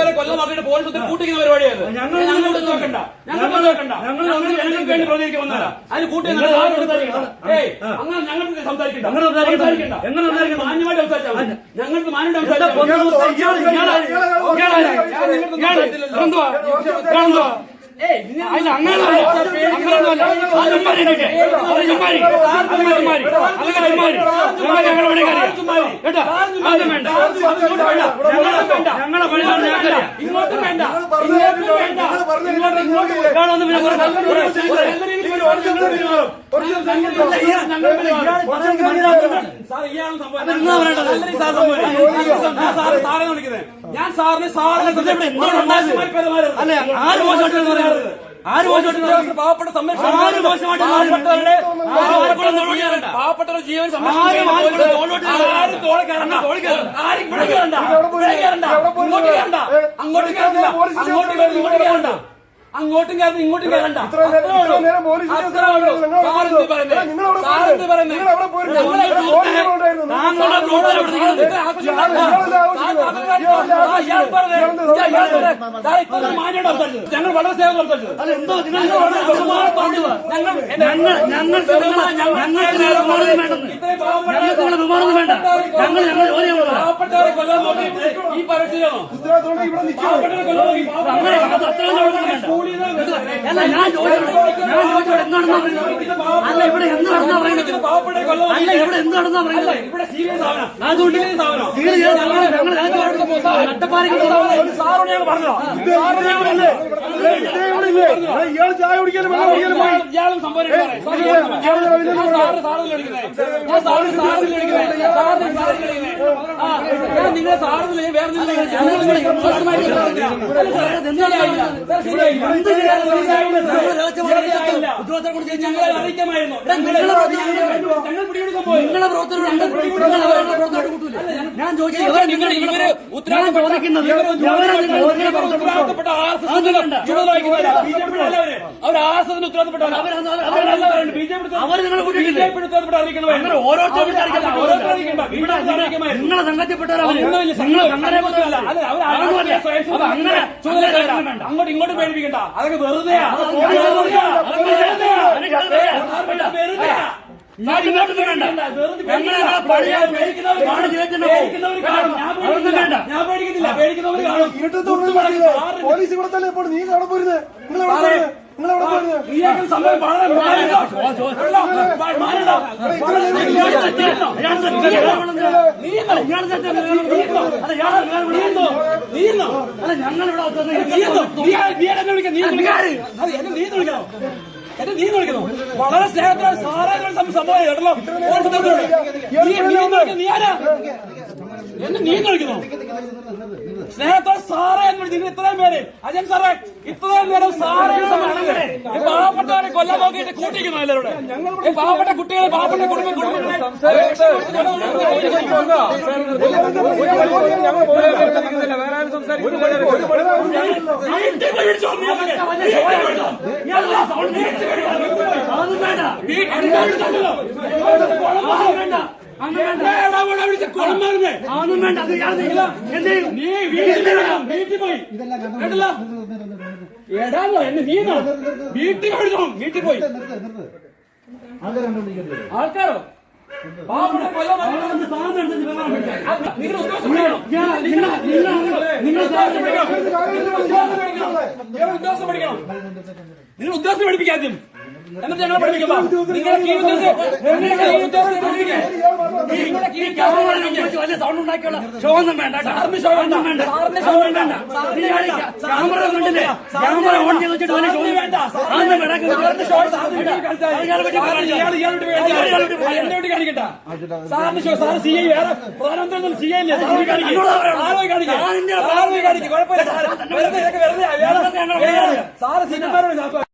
പാവപ്പെട്ടവരെ കൊല്ലം നോക്കിയിട്ട് പോലീസ് ഒത്തിരി കൂട്ടിക്കുന്ന പരിപാടിയാണ് ഞങ്ങൾ അങ്ങോട്ട് നോക്കണ്ട ഞങ്ങൾ നോക്കണ്ട ഞങ്ങൾ ഞങ്ങൾ ഞങ്ങൾക്ക് വേണ്ടി പ്രതികരിക്കാൻ വന്നതാ അതിന് കൂട്ടി ഏയ് അങ്ങനെ ഞങ്ങൾക്ക് സംസാരിക്കണ്ട സംസാരിക്കണ്ട. മാന്യമായിട്ട് സംസാരിച്ചാൽ. ഞങ്ങൾക്ക് മാന്യമായിട്ട് എന്താ സംസാരിച്ചാൽ മതി. പൊന്നു ഇയാൾ ഇയാൾ ഇയാൾ ഇയാൾ ഇയാൾ എന്തുവാ ഇയാളെന്തുവാ ഏയ് ഞാൻ- അല്ല അങ്ങനെയല്ല അങ്ങനെയൊന്നുമല്ല അത് ചുമ്മാരി ഇരിക്കെ. അത് ചുമ്മാരി അത് ചുമ്മാരി ഞങ്ങൾ ഞങ്ങളുടെ പണി ഞങ്ങളെ പണിയാണ് ഇങ്ങോട്ടും വേണ്ട ഇങ്ങോട്ടും വേണ്ട ഇങ്ങോട്ട് ഇങ്ങോട്ട് സംഭവം. ഞാൻ സാറ് ഞാൻ സാറിനെ സാറിനെ എന്താണ്? അല്ല ആര് മോശമായിട്ട് പറയുന്നത് ആര് മോശമായിട്ട് പറയുന്നത് പാവപ്പെട്ട പാവപ്പെട്ടവരുടെ ജീവൻ സംരക്ഷണം. അങ്ങോട്ട് അങ്ങോട്ട് അങ്ങോട്ടും കയറി ഇങ്ങോട്ടും കയറണ്ട. ഞങ്ങൾ വളരെ സേവ സംസാരിച്ചത് ഞങ്ങൾ ഞങ്ങൾ ഞങ്ങൾ ഞങ്ങൾ ഞങ്ങൾ കൊല്ലാൻ നോക്കിയിട്ട് ഈ പരസ്യമാണോ? നോക്കി അല്ല ഇവിടെ എന്ത് നടന്നാ പറയുന്നത്? അല്ല ഇവിടെ എന്ത് നടന്നാ പറയുന്നത്? ഇയാൾ ചായ കുടിക്കാനും നിങ്ങളെ വിളിക്കുന്നത് വേറെ. ഉദ്യോഗസ്ഥരെ കുറിച്ച് ഞങ്ങളെ അറിയിക്കാമായിരുന്നു. ഞങ്ങളെ ഞങ്ങൾ പിടിയെടുക്കാൻ പോയി. നിങ്ങളെ പ്രവർത്തകർ പ്രവർത്തകർ കൂട്ടൂല ഞാൻ ചോദിച്ചത് നിങ്ങൾ ഇവർ ഞാൻ ഉത്തരവാദിത്തപ്പെട്ട. ഓരോരുത്തരും. നിങ്ങളെ. അങ്ങോട്ട് ഇങ്ങോട്ട് പേടിപ്പിക്കണ്ട. അതൊക്കെ വെറുതെയാ അത് വെറുതെയാ. വെറുതെയാ. വെറുതെയാ. എനിക്ക് അത് വേണ്ട. വെറുതെയാ. വെറുതെയാ. ഞാൻ ഇങ്ങോട്ട് വേണ്ട വെറുതെ ഞങ്ങളെ പണിയാ പേടിക്കുന്നവര് പാട് കാണും. ചെയ്തിട്ട് പേടിക്കുന്നവര് കാണും. ഞാൻ അതൊന്നും വേണ്ട. പേടിക്കുന്നില്ല. നീ പേടിക്കുന്നില്ല പേടിക്കുന്നവര് കാണും. ഇരുട്ടത്ത് കൊണ്ട് നിൽക്കുന്നത്. പോലീസ് ഇവിടെ തന്നെ ഇപ്പോൾ നീ നീ പോരുന്നത് നിങ്ങൾ എവിടെ നീ നിങ്ങൾ എവിടെ നീ നീ നീ നീ നീ നീ നീ നീ ഞങ്ങളിവിടെ നീ നീ നീ നീ എന്നെ വിളിക്കാം. നീ നീ വിളിക്കാം. അത് എന്നെ നീ നീ വിളിക്കണോ? നീ നീ നീ നീ നീ നീ നീ നീ നീ നീ നീ നീ നീ നീ എന്ന് വിളിക്കാം. നീ ആരാ? എന്നെ നീ എന്ന് വിളിക്കണോ? സ്നേഹത്തോടെ സാറേ എന്ന് വിളിച്ചു ഇത്രയും പേര് അജയൻ സാറേ ഇത്രയും പേരും സാറേ പാവപ്പെട്ടവരെ കൊല്ലം നോക്കിയിട്ട് കൂട്ടിക്കുന്നു എല്ലാവരുടെ പാവപ്പെട്ട കുട്ടികളെ പാവപ്പെട്ട കുടുംബ കുടുംബങ്ങളെ വീട്ടിൽ പോയി വിളിച്ചോ, നീ അവനെ. വീട്ടിൽ പോയി വിളിച്ചോ. ഇയാളെ സൗണ്ട് വീട്ടിൽ പോയി വിളിച്ചോ. അതൊന്നും വേണ്ട വീട്ടിൽ പോയി വിളിച്ചോ. അതൊന്നും വേണ്ട അതൊന്നും വേണ്ട എവിടെയാ ഇവിടെ വിളിച്ച് കൊളമാറുന്നേ? നീ വീട്ടിൽ പോയി. ആൾക്കാരോ. നിങ്ങൾ ഉദ്ദേശം പഠിക്കണം. എന്നിട്ട് ഞങ്ങളെ പഠിപ്പിക്കാം നിങ്ങളെ കീഴ് ഉദ്യോഗസ്ഥൻ നിങ്ങളെ കീഴ് ഉദ്യോഗസ്ഥനെ പഠിപ്പിക്കാം നിങ്ങളുടെ വലിയ സൗണ്ട് ഉണ്ടാക്കിയുള്ള ഷോ ഒന്നും വേണ്ട. സാറിന് ഷോ ഒന്നും വേണ്ട. സാറിന് ഷോ വേണ്ട. നീ കാണിക്ക. ക്യാമറ കണ്ടില്ലേ ക്യാമറ ഓൺ ചെയ്ത് വെച്ചിട്ട് വലിയ ഷോ വേണ്ട. അതൊന്നും വേണ്ട. സാറിന് ഷോ സാറിന് കാണിക്കാം. കാണിക്കാം. വീട്ടിൽ കാണിക്കട്ടെ സാറിന് ഷോ സാറ് സി ഐ വേറെ പ്രധാനമന്ത്രി സി ഐ അല്ലേ സാറ് കാണിക്കും. എന്നോട് പറയണം. സാറ് ഞാൻ ഇന്ത്യയുടെ സാറ് പോയി കാണിക്കും. കുഴപ്പമില്ല. സാറ് വെറുതെ വെറുതെ സാറ് സിനിമാരോട്